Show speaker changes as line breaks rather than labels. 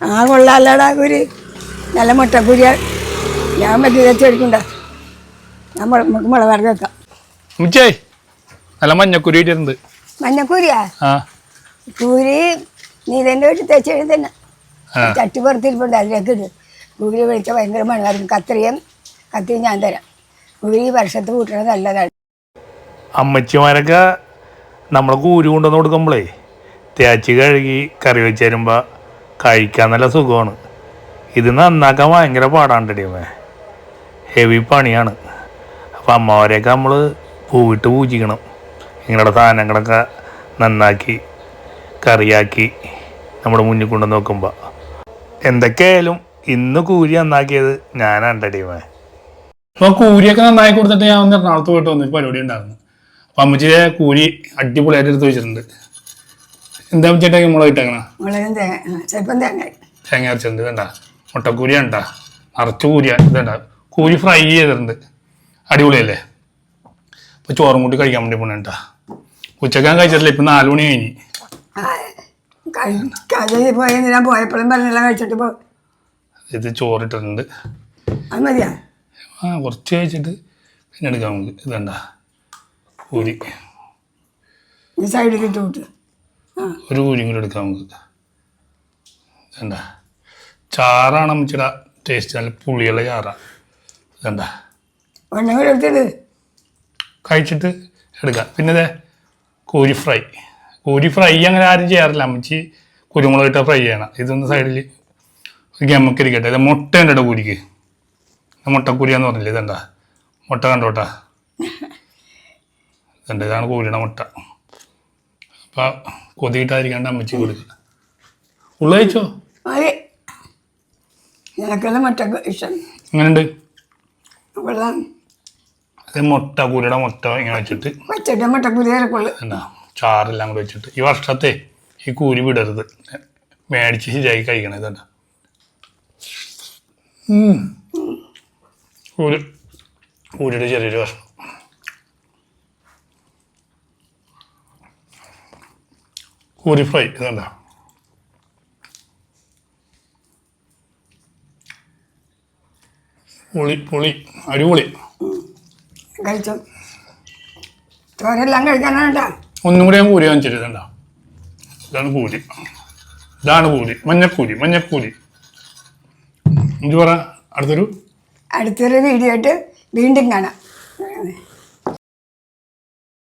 ആ കൊള്ളാല്ലടാ കുരി. നല്ല മുട്ടക്കുരി ഞാൻ പറ്റി വെച്ചെടുക്കണ്ട ഞാൻ മുള- മുളക് വറുത്ത്
നല്ല മഞ്ഞക്കുരി
മഞ്ഞക്കുരിയാ? കുരി നീ തന്നെ വീട്ടിൽ തെച്ചെഴുതി തന്നെ. ചട്ടി പുറത്തിരിപ്പുണ്ട് അതിലേക്ക് ഇട് കുരി വിളിച്ച ഭയങ്കര മണമായിരിക്കും കത്രിയും കത്തിയും ഞാൻ തരാം. കുരി വർഷത്ത് കൂട്ടണത് നല്ലതാണ്.
അമ്മച്ചിമാരൊക്കെ നമ്മളെ കൂരി കൊണ്ടുവന്ന് കൊടുക്കുമ്പോഴേ തേച്ച് കഴുകി കറി വെച്ച് തരുമ്പോൾ കഴിക്കാൻ നല്ല സുഖമാണ്. ഇത് നന്നാക്കാൻ ഭയങ്കര പാടാണ്ടടിയമ്മേ ഹെവി പണിയാണ്. അപ്പം അമ്മമാരെയൊക്കെ നമ്മൾ പൂവിട്ട് പൂജിക്കണം. ഇങ്ങനെയുള്ള സാധനങ്ങളൊക്കെ നന്നാക്കി കറിയാക്കി നമ്മുടെ മുന്നിൽ കൊണ്ട് നോക്കുമ്പോൾ എന്തൊക്കെയായാലും ഇന്ന് കൂരി നന്നാക്കിയത് ഞാനാണ്ടടിയമ്മേ
അപ്പോൾ കൂരിയൊക്കെ നന്നാക്കി കൊടുത്തിട്ട് ഞാൻ ഒന്ന് എറണാകുളത്ത് പോയിട്ട് വന്നു പരിപാടി ഉണ്ടായിരുന്നു. അപ്പം അമ്മച്ചിയെ കൂരി അടിപൊളിയായിട്ട് എടുത്ത് വെച്ചിട്ടുണ്ട്. എന്താ ചേട്ടാ മുളക് ഇട്ടേക്കണ?
മുളകും തേങ്ങ വേണ്ട തേങ്ങ
തേങ്ങ അരച്ചിട്ടുണ്ട് ഇതണ്ട മുട്ടക്കൂരി നിറച്ച് കൂരിയ ഇതണ്ട കൂരി ഫ്രൈ ചെയ്തിട്ടുണ്ട്. അടിപൊളിയല്ലേ? ഇപ്പൊ ചോറും കൂട്ടി കഴിക്കാൻ വേണ്ടി പോണ ഉച്ചയ്ക്ക് ഞാൻ കഴിച്ചിട്ടില്ല ഇപ്പൊ നാലു മണി കഴിഞ്ഞ്.
ഞാൻ പോയപ്പോഴും പറഞ്ഞെല്ലാം കഴിച്ചിട്ട് പോ
ഇത് ചോറിട്ടിട്ടുണ്ട്.
അത് മതിയാ?
ആ കുറച്ച് കഴിച്ചിട്ട് പിന്നെ എടുക്കാം നമുക്ക്. ഇതണ്ട കൂരി.
സൈഡിൽ ഇട്ട്
ഒരു കൂരിയും കൂടി എടുക്കാം നമുക്ക്. വേണ്ട ചാറാണ് അമ്മച്ചിട ടേസ്റ്റ് നല്ല പുളിയുള്ള ചാറാ. വേണ്ട
ഒന്നും കൂടെ എടുത്തിട്ട്
കഴിച്ചിട്ട് എടുക്കാം. പിന്നെ അതെ കോരി ഫ്രൈ. കോരി ഫ്രൈ അങ്ങനെ ആരും ചെയ്യാറില്ല. അമ്മച്ചി കുരുമുളക് ഇട്ട ഫ്രൈ ചെയ്യണം. ഇതൊന്ന് സൈഡിൽ ഒരു ഗമ്മക്ക് കേട്ടോ ഇത് മുട്ട ഉണ്ട് കൂരിക്ക്. മുട്ടക്കൂരിയാന്ന് പറഞ്ഞില്ലേ? ഇതെന്താ? മുട്ട കണ്ടോട്ടാ ഇതുണ്ട് ഇതാണ് കൂരിയുടെ മുട്ട. അപ്പം കൊതിയിട്ടായിരിക്കാണ്ട് അമ്മച്ചി കൊടുക്കുക ഉള്ള കഴിച്ചോ
മതി മുട്ട ഇഷ്ടം.
എങ്ങനെയുണ്ട്
കൊള്ളാം
അത് മുട്ട ഇങ്ങനെ വെച്ചിട്ട്.
വച്ചിട്ട് മുട്ടക്കുരി ഇറക്കുള്ളു
എന്നാ ചാറെല്ലാം കൂടെ വെച്ചിട്ട്. ഈ വർഷത്തെ ഈ കൂരി വിടരുത്. മേടിച്ച് ശരിയായി കഴിക്കണം ഇതാ കൂരി കൂരിയുടെ ചെറിയൊരു കഷ്ണം കൂരി ഫ്രൈ ഇതല്ല പുളി പുളി അടിപൊളി
കഴിച്ചു ചോരെല്ലാം കഴിക്കാനാണ്ടാ
ഒന്നും കൂടി ഞാൻ കൂരി വാങ്ങിച്ചിട്ട് ഇതണ്ട ഇതാണ് കൂരി ഇതാണ് കൂരി മഞ്ഞക്കൂരി മഞ്ഞക്കൂരി എന്ത് പറ അടുത്തൊരു
അടുത്തൊരു വീഡിയോ ആയിട്ട് വീണ്ടും കാണാം.